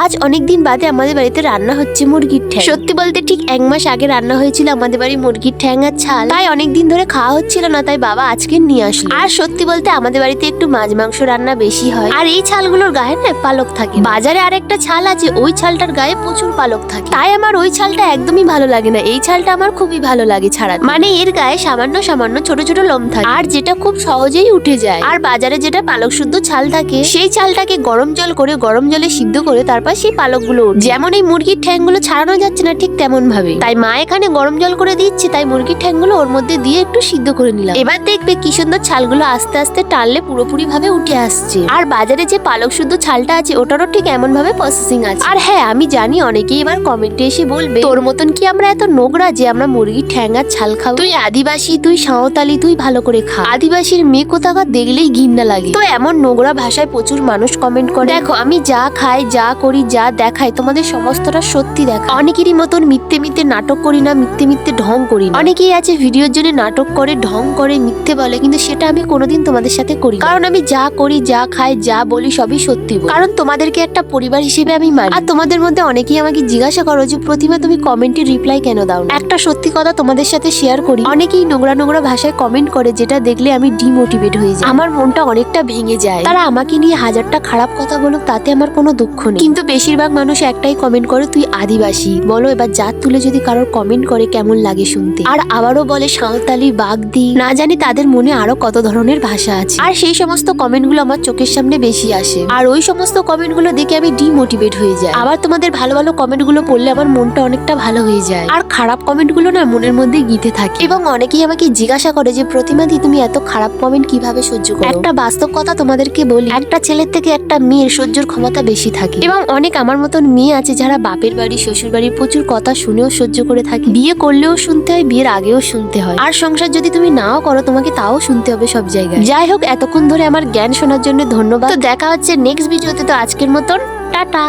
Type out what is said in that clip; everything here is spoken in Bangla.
আজ অনেক দিন বাদে আমাদের বাড়িতে রান্না হচ্ছে মুরগির ঠ্যাং। সত্যি বলতে ঠিক এক মাস আগে রান্না হয়েছিল আমাদের বাড়ি মুরগির ঠ্যাং আর ছাল। তাই অনেক দিন ধরে খাওয়া হচ্ছিল না, তাই বাবা আজকে নিয়ে আসলো। আর সত্যি বলতে আমাদের বাড়িতে একটু মাছ মাংস রান্না বেশি হয়। আর এই ছালগুলোর গায়ে না পালক থাকে। বাজারে আরেকটা ছাল আছে, ওই ছালটার গায়ে প্রচুর পালক থাকে। তাই আমার ওই ছালটা একদমই ভালো লাগে না। এই ছালটা আমার খুবই ভালো লাগে ছাড়া। মানে এর গায়ে সামান্য সামান্য ছোট ছোট লোম থাকে। আর যেটা খুব সহজেই উঠে যায়। আর বাজারে যেটা পালক শুদ্ধ ছাল থাকে, সেই ছালটাকে গরম জল করে, গরম জলে সিদ্ধ করে তারপর সেই পালকগুলো যেমন এই মুরগির ঠ্যাংগুলো ছাড়ানো যাচ্ছে না ঠিক তেমন ভাবে তাই মা এখানে গরম জল করে দিচ্ছে তাই মুরগির ঠ্যাংগুলো ওর মধ্যে দিয়ে একটু সিদ্ধ করে নিলাম। এবার দেখবে কি সুন্দর ছালগুলো আস্তে আস্তে টানলে পুরোপুরি ভাবে উঠে আসছে। আর বাজারে যে পালক শুদ্ধ ছালটা আছে ওটারও ঠিক এমন ভাবে প্রসেসিং আছে। আর হ্যাঁ আমি জানি অনেকেই এবার কমেন্টে এসে বলবে তোর মতন কি আমরা এত নোংরা যে আমরা মুরগির ঠ্যাং আর ছাল খাব? তুই আদিবাসী তুই সাঁওতালি তুই ভালো করে খা। আদিবাসীর মেয়ে কোথাকার দেখলেই ঘিন্না লাগে। তো এমন নোংরা ভাষায় প্রচুর মানুষ কমেন্ট করে। দেখো আমি যা খাই যা করি যা দেখাই তোমাদের সমস্তটা সত্যি দেখা অনেকেরই মতন মিথ্যে মিথ্যে নাটক করি না, মিথ্যে মিথ্যে ঢং করি অনেকেই আছে ভিডিওর জন্য নাটক করে, ঢং করে, মিথ্যে বলে, কিন্তু সেটা আমি কোনোদিন তোমাদের সাথে করি কারণ আমি যা করি, যা খাই, যা বলি, সবই সত্যি কারণ তোমাদেরকে একটা পরিবার হিসেবে আমি মানি। আর তোমাদের মধ্যে অনেকেই আমাকে জিজ্ঞাসা করো যে, প্রতিমা, তুমি কমেন্টে রিপ্লাই কেন দাও একটা সত্যি কথা তোমাদের সাথে শেয়ার করি। অনেকেই নোংরা নোংরা ভাষায় কমেন্ট করে, যেটা দেখলে আমি ডিমোটিভেট হয়ে যাই। আমার মনটা অনেকটা ভেঙে যায়। তারা আমাকে নিয়ে হাজারটা খারাপ কথা বলুক, তাতে আমার কোনো দুঃখ নেই। কিন্তু বেশিরভাগ মানুষ একটাই কমেন্ট করে, তুই আদিবাসী। বলো, এবার জাত তুলে যদি কারোর কমেন্ট করে, কেমন লাগে শুনতে? আর আবারও বলে, সাঁওতালি, বাগদি। না জানি তাদের মনে আরও কত ধরনের ভাষা আছে। আর সেই সমস্ত কমেন্টগুলো আমার চোখের সামনে বেশি আসে। আর ওই সমস্ত কমেন্টগুলো দেখে আমি ডিমোটিভেট হয়ে যাই। আবার তোমাদের ভালো ভালো কমেন্টগুলো পড়লে আমার মনটা অনেকটা ভালো হয়ে যায়। আর খারাপ কমেন্টগুলো না মনের মধ্যে গিতে থাকে। এবং অনেকেই আমাকে জিজ্ঞাসা করে যে প্রতিমাদি তুমি এত খারাপ কমেন্ট কীভাবে সহ্য করো? একটা বাস্তব কথা তোমাদেরকে বলি, একটা ছেলের থেকে একটা মেয়ের সহ্যর ক্ষমতা বেশি থাকে। এবং অনেক আমার মতন মেয়ে আছে যারা বাপের বাড়ি, শ্বশুর বাড়ির প্রচুর কথা শুনেও সহ্য করে থাকে। বিয়ে করলেও শুনতে হয়, বিয়ের আগেও শুনতে হয়। আর সংসার যদি তুমি নাও করো, তোমাকে তাও শুনতে হবে সব জায়গায়। যাই হোক, এতক্ষণ ধরে আমার জ্ঞান শোনার জন্য ধন্যবাদ। তো দেখা হচ্ছে নেক্সট ভিডিওতে তো আজকের মতন, টাটা!